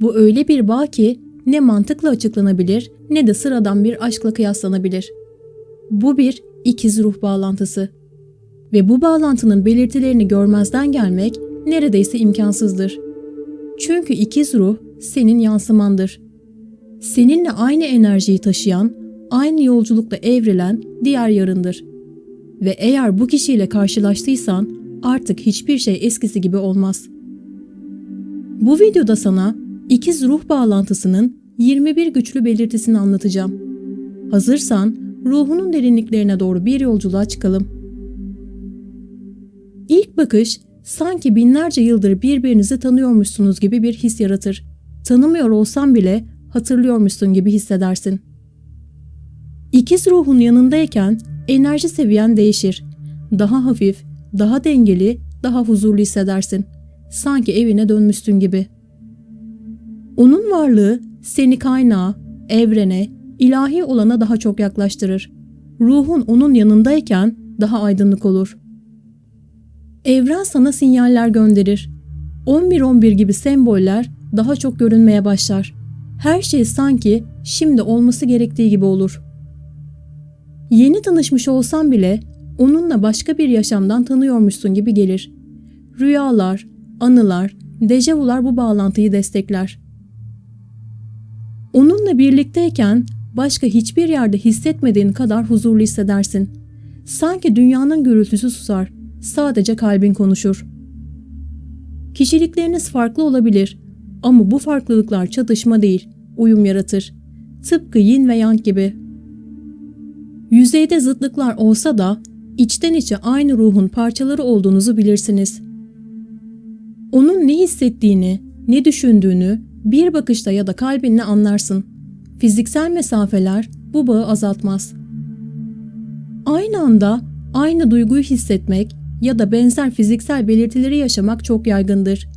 Bu öyle bir bağ ki ne mantıkla açıklanabilir ne de sıradan bir aşkla kıyaslanabilir. Bu bir ikiz ruh bağlantısı. Ve bu bağlantının belirtilerini görmezden gelmek neredeyse imkansızdır. Çünkü ikiz ruh senin yansımandır. Seninle aynı enerjiyi taşıyan, aynı yolculukta evrilen diğer yarındır. Ve eğer bu kişiyle karşılaştıysan artık hiçbir şey eskisi gibi olmaz. Bu videoda sana ikiz ruh bağlantısının 21 güçlü belirtisini anlatacağım. Hazırsan ruhunun derinliklerine doğru bir yolculuğa çıkalım. İlk bakış sanki binlerce yıldır birbirinizi tanıyormuşsunuz gibi bir his yaratır. Tanımıyor olsan bile hatırlıyormuşsun gibi hissedersin. İkiz ruhun yanındayken enerji seviyen değişir. Daha hafif, daha dengeli, daha huzurlu hissedersin. Sanki evine dönmüşsün gibi. Onun varlığı seni kaynağa, evrene, ilahi olana daha çok yaklaştırır. Ruhun onun yanındayken daha aydınlık olur. Evren sana sinyaller gönderir. 11-11 gibi semboller daha çok görünmeye başlar. Her şey sanki şimdi olması gerektiği gibi olur. Yeni tanışmış olsan bile onunla başka bir yaşamdan tanıyormuşsun gibi gelir. Rüyalar, anılar, dejavular bu bağlantıyı destekler. Onunla birlikteyken başka hiçbir yerde hissetmediğin kadar huzurlu hissedersin. Sanki dünyanın gürültüsü susar, sadece kalbin konuşur. Kişilikleriniz farklı olabilir ama bu farklılıklar çatışma değil, uyum yaratır. Tıpkı yin ve yang gibi. Yüzeyde zıtlıklar olsa da içten içe aynı ruhun parçaları olduğunuzu bilirsiniz. Onun ne hissettiğini, ne düşündüğünü bir bakışta ya da kalbinle anlarsın. Fiziksel mesafeler bu bağı azaltmaz. Aynı anda aynı duyguyu hissetmek ya da benzer fiziksel belirtileri yaşamak çok yaygındır.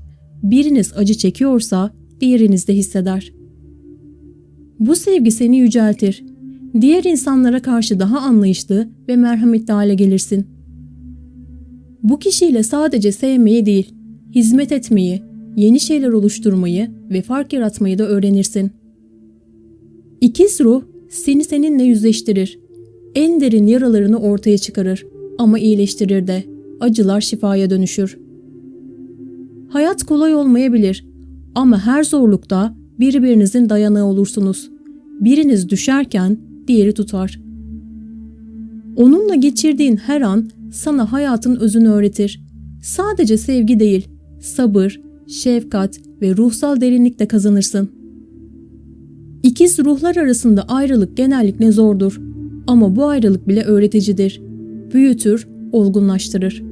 Biriniz acı çekiyorsa diğeriniz de hisseder. Bu sevgi seni yüceltir. Diğer insanlara karşı daha anlayışlı ve merhametli hale gelirsin. Bu kişiyle sadece sevmeyi değil, hizmet etmeyi, yeni şeyler oluşturmayı ve fark yaratmayı da öğrenirsin. İkiz ruh seni seninle yüzleştirir. En derin yaralarını ortaya çıkarır ama iyileştirir de. Acılar şifaya dönüşür. Hayat kolay olmayabilir ama her zorlukta birbirinizin dayanığı olursunuz. Biriniz düşerken diğeri tutar. Onunla geçirdiğin her an sana hayatın özünü öğretir. Sadece sevgi değil, sabır, şefkat ve ruhsal derinlik de kazanırsın. İkiz ruhlar arasında ayrılık genellikle zordur ama bu ayrılık bile öğreticidir. Büyütür, olgunlaştırır.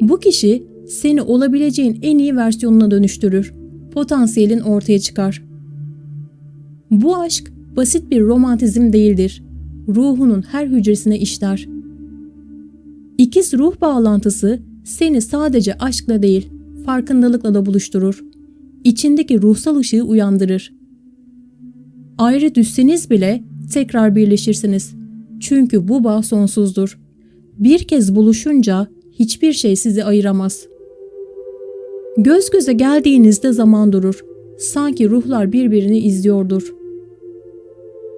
Bu kişi seni olabileceğin en iyi versiyonuna dönüştürür. Potansiyelin ortaya çıkar. Bu aşk basit bir romantizm değildir. Ruhunun her hücresine işler. İkiz ruh bağlantısı seni sadece aşkla değil, farkındalıkla da buluşturur. İçindeki ruhsal ışığı uyandırır. Ayrı düşseniz bile tekrar birleşirsiniz. Çünkü bu bağ sonsuzdur. Bir kez buluşunca hiçbir şey sizi ayıramaz. Göz göze geldiğinizde zaman durur. Sanki ruhlar birbirini izliyordur.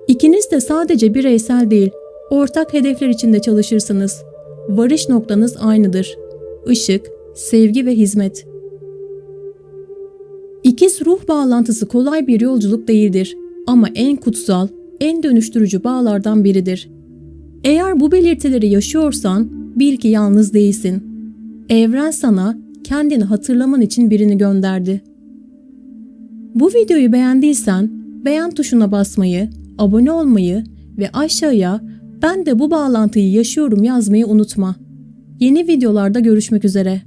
İkiniz de sadece bireysel değil, ortak hedefler içinde çalışırsınız. Varış noktanız aynıdır. Işık, sevgi ve hizmet. İkiz ruh bağlantısı kolay bir yolculuk değildir ama en kutsal, en dönüştürücü bağlardan biridir. Eğer bu belirtileri yaşıyorsan bil ki yalnız değilsin. Evren sana kendini hatırlaman için birini gönderdi. Bu videoyu beğendiysen beğen tuşuna basmayı, abone olmayı ve aşağıya ben de bu bağlantıyı yaşıyorum yazmayı unutma. Yeni videolarda görüşmek üzere.